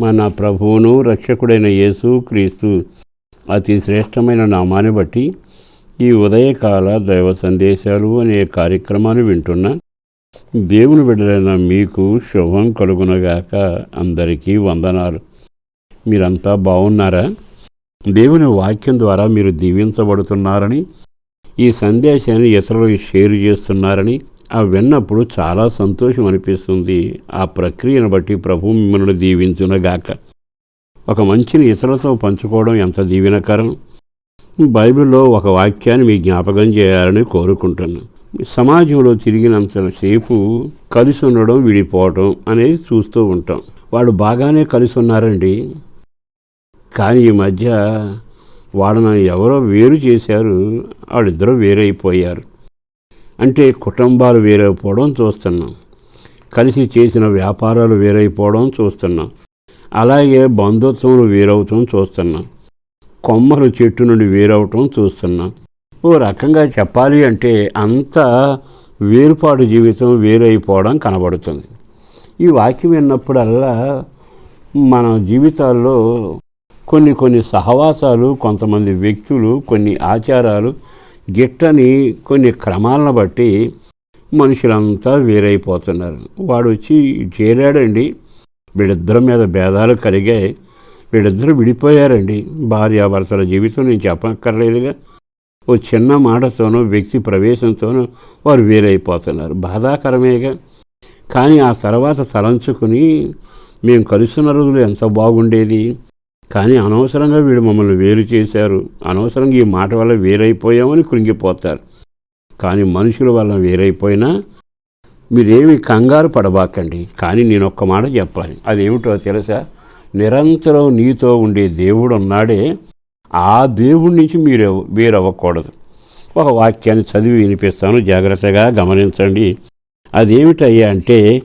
మన ప్రభువును రక్షకుడైన యేసు క్రీస్తు. అతి శ్రేష్టమైన నామాన్ని బట్టి ఈ ఉదయకాల దైవ సందేశాలు అనే కార్యక్రమాన్ని వింటున్న దేవుని బిడ్డలైన మీకు శుభం కలుగునగాక అందరికీ వందనాలు. మీరంతా బాగున్నారా? దేవుని వాక్యం ద్వారా మీరు దీవించబడుతున్నారని ఈ సందేశాన్ని ఇతరులకు షేర్ చేస్తున్నారని ఆ విన్నప్పుడు చాలా సంతోషం అనిపిస్తుంది. ఆ ప్రక్రియను బట్టి ప్రభు మిమ్మల్ని దీవించునగాక. ఒక మంచిని ఇతరులతో పంచుకోవడం ఎంత దీవెనకరం? బైబిల్లో ఒక వాక్యాన్ని మీ జ్ఞాపకం చేయాలని కోరుకుంటున్నాను సమాజంలో తిరిగినంతసేపు కలిసి ఉండడం విడిపోవడం అనేది చూస్తూ ఉంటాం. వాడు బాగానే కలిసి ఉన్నారండి. కానీ ఈ మధ్య వాళ్ళని ఎవరో వేరు చేశారు. వాళ్ళిద్దరూ వేరైపోయారు. అంటే కుటుంబాలు వేరైపోవడం చూస్తున్నాం. కలిసి చేసిన వ్యాపారాలు వేరైపోవడం చూస్తున్నాం. అలాగే బంధుత్వములు వేరవటం చూస్తున్నాం. కొమ్మలు చెట్టు నుండి వేరవటం చూస్తున్నాం. ఓ రకంగా చెప్పాలి అంటే అంత వేరుపాటు జీవితం వేరైపోవడం కనబడుతుంది. ఈ వాక్యం విన్నప్పుడల్లా మన జీవితాల్లో కొన్ని కొన్ని సహవాసాలు కొంతమంది వ్యక్తులు కొన్ని ఆచారాలు గిట్టని కొన్ని క్రమాలను బట్టి మనుషులంతా వేరైపోతున్నారు. వాడు వచ్చి చేరాడండి. వీళ్ళిద్దరి మీద భేదాలు కలిగాయి. వీళ్ళిద్దరూ విడిపోయారండి. భార్యాభర్తల జీవితం నేను చెప్పక్కర్లేదుగా. ఓ చిన్న మాటతోనో వ్యక్తి ప్రవేశంతోనో వారు వేరైపోతున్నారు. బాధాకరమేగా. కానీ ఆ తర్వాత తలంచుకుని మేము కలుసున్న రోజులు ఎంత బాగుండేది? కానీ అనవసరంగా వీడు మమ్మల్ని వేరు చేశారు. అనవసరంగా ఈ మాట వల్ల వేరైపోయామని కృంగిపోతారు. కానీ మనుషుల వల్ల వేరైపోయినా మీరేమి కంగారు పడబాకండి. కానీ నేను ఒక్క మాట చెప్పాలి. అదేమిటో తెలుసా? నిరంతరం నీతో ఉండే దేవుడు ఉన్నాడే. ఆ దేవుడి నుంచి మీరు వేరవ్వకూడదు. ఒక వాక్యాన్ని చదివి వినిపిస్తాను. జాగ్రత్తగా గమనించండి. అదేమిటయ్యా అంటే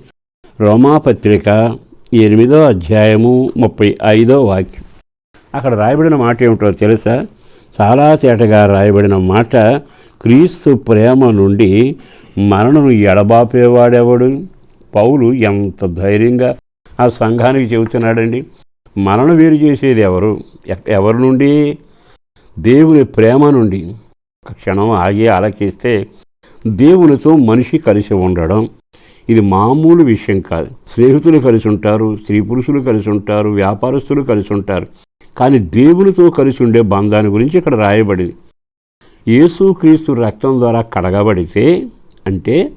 రోమాపత్రిక ఎనిమిదో అధ్యాయము ముప్పై ఐదో వాక్యం. అక్కడ రాయబడిన మాట ఏమిటో తెలుసా? చాలా తేటగా రాయబడిన మాట క్రీస్తు ప్రేమ నుండి మరణను ఎడబాపేవాడెవడు? పౌలు ఎంత ధైర్యంగా ఆ సంఘానికి చెబుతున్నాడండి. మనను వేరు చేసేది ఎవరు? ఎవరి నుండి? దేవుని ప్రేమ నుండి. ఒక క్షణం ఆగి ఆలకిస్తే దేవునితో మనిషి కలిసి ఉండడం ఇది మామూలు విషయం కాదు. స్నేహితులు కలిసి ఉంటారు స్త్రీ పురుషులు కలిసి ఉంటారు వ్యాపారస్తులు కలిసి ఉంటారు. కానీ దేవునితో కలిసి ఉండే బంధాన్ని గురించి ఇక్కడ రాయబడింది. యేసుక్రీస్తు రక్తం ద్వారా కడగబడితే అంటే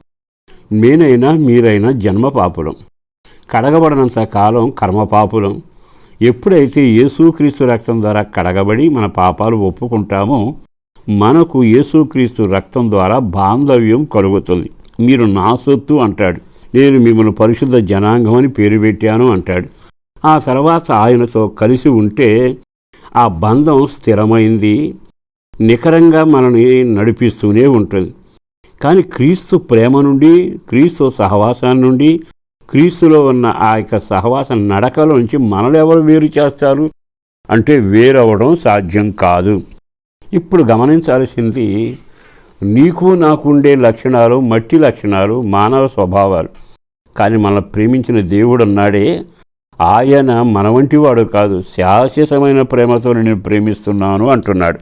నేనైనా మీరైనా జన్మ పాపులం. కడగబడినంత కాలం కర్మ పాపులం. ఎప్పుడైతే యేసుక్రీస్తు రక్తం ద్వారా కడగబడి మన పాపాలు ఒప్పుకుంటామో మనకు యేసుక్రీస్తు రక్తం ద్వారా బాంధవ్యం కలుగుతుంది. మీరు నా సొత్తు అంటాడు. నేను మిమ్మల్ని పరిశుద్ధ జనాంగం అని పేరు పెట్టాను అంటాడు. ఆ తర్వాత ఆయనతో కలిసి ఉంటే ఆ బంధం స్థిరమైంది. నికరంగా మనని నడిపిస్తూనే ఉంటుంది. కానీ క్రీస్తు ప్రేమ నుండి క్రీస్తు సహవాసాన్ని నుండి క్రీస్తులో ఉన్న ఆ యొక్క సహవాస నడకలోంచి మనలెవరు వేరు చేస్తారు? అంటే వేరవడం సాధ్యం కాదు. ఇప్పుడు గమనించాల్సింది నీకు నాకు ఉండే లక్షణాలు మట్టి లక్షణాలు మానవ స్వభావాలు. కానీ మనల్ని ప్రేమించిన దేవుడు అన్నాడే ఆయన మన కాదు శాశ్వతమైన ప్రేమతో నేను ప్రేమిస్తున్నాను అంటున్నాడు.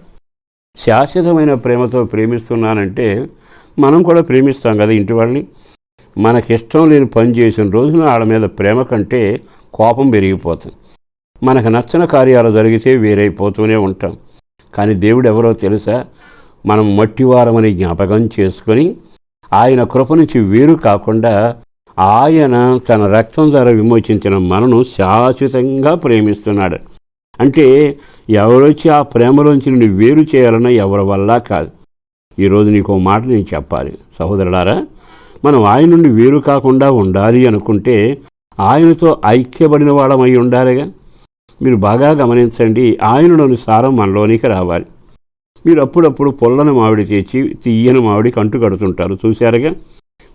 శాశ్వతమైన ప్రేమతో ప్రేమిస్తున్నానంటే మనం కూడా ప్రేమిస్తాం కదా ఇంటి వాళ్ళని. మనకిష్టం లేని పని చేసిన రోజున వాళ్ళ మీద ప్రేమ కంటే కోపం పెరిగిపోతుంది. మనకు నచ్చని కార్యాలు జరిగితే వేరైపోతూనే ఉంటాం. కానీ దేవుడు ఎవరో తెలుసా? మనం మట్టివారమని జ్ఞాపకం చేసుకొని ఆయన కృప నుంచి వేరు కాకుండా ఆయన తన రక్తం ద్వారా విమోచించిన మనను శాశ్వతంగా ప్రేమిస్తున్నాడు. అంటే ఎవరొచ్చి ఆ ప్రేమలోంచి నుండి వేరు చేయాలన్నా ఎవరి వల్ల కాదు. ఈరోజు నీకు మాట నేను చెప్పాలి. సహోదరులారా మనం ఆయన నుండి వేరు కాకుండా ఉండాలి అనుకుంటే ఆయనతో ఐక్యబడిన వాళ్ళమై ఉండాలిగా? మీరు బాగా గమనించండి ఆయనలోని సారం మనలోనికి రావాలి. మీరు అప్పుడప్పుడు పొల్లని మామిడి తెచ్చి తీయని మామిడికి అంటు కడుతుంటారు. చూశారుగా?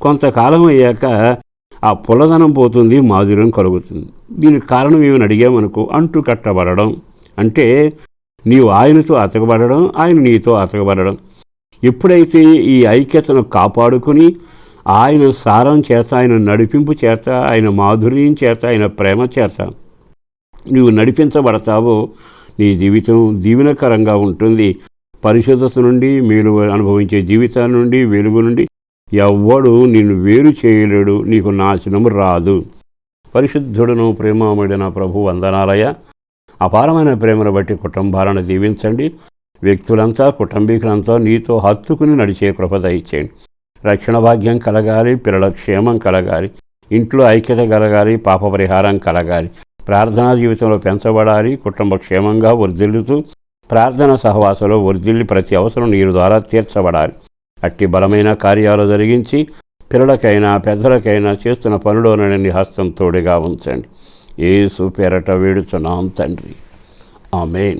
కొంతకాలం అయ్యాక ఆ పుల్లదనం పోతుంది మాధుర్యం కలుగుతుంది. దీనికి కారణం ఏమని అడిగామనుకో అంటు కట్టబడడం. అంటే నీవు ఆయనతో అతకబడడం ఆయన నీతో అతకబడడం. ఎప్పుడైతే ఈ ఐక్యతను కాపాడుకుని ఆయన సారం చేత ఆయన నడిపింపు చేత ఆయన మాధుర్యం చేత ఆయన ప్రేమ చేత నీవు నడిపించబడతావో నీ జీవితం దీవెనకరంగా ఉంటుంది. పరిశుద్ధత నుండి మేలు అనుభవించే జీవితాల నుండి వెలుగు నుండి ఎవ్వడు నిన్ను వేరు చేయలేడు నీకు నాశనము రాదు. పరిశుద్ధుడును ప్రేమామడిన ప్రభు వందనాలయ అపారమైన ప్రేమను బట్టి కుటుంబాలను దీవించండి. వ్యక్తులంతా కుటుంబీకులంతా నీతో హత్తుకుని నడిచే కృప దయచేయండి. రక్షణ భాగ్యం కలగాలి పిల్లల క్షేమం కలగాలి ఇంట్లో ఐక్యత కలగాలి పాప పరిహారం కలగాలి. ప్రార్థనా జీవితంలో పెంచబడాలి కుటుంబ క్షేమంగా వర్ధిల్లుతూ ప్రార్థన సహవాసంలో వర్ధిల్లి ప్రతి అవసరం నీరు ద్వారా తీర్చబడాలి. అట్టి బలమైన కార్యాలు జరిగించి పిల్లలకైనా పెద్దలకైనా చేస్తున్న పనిలోనని హస్తం తోడుగా ఉంచండి. ఏసు పేరట వేడుచున్నాం తండ్రి. ఆమెన్.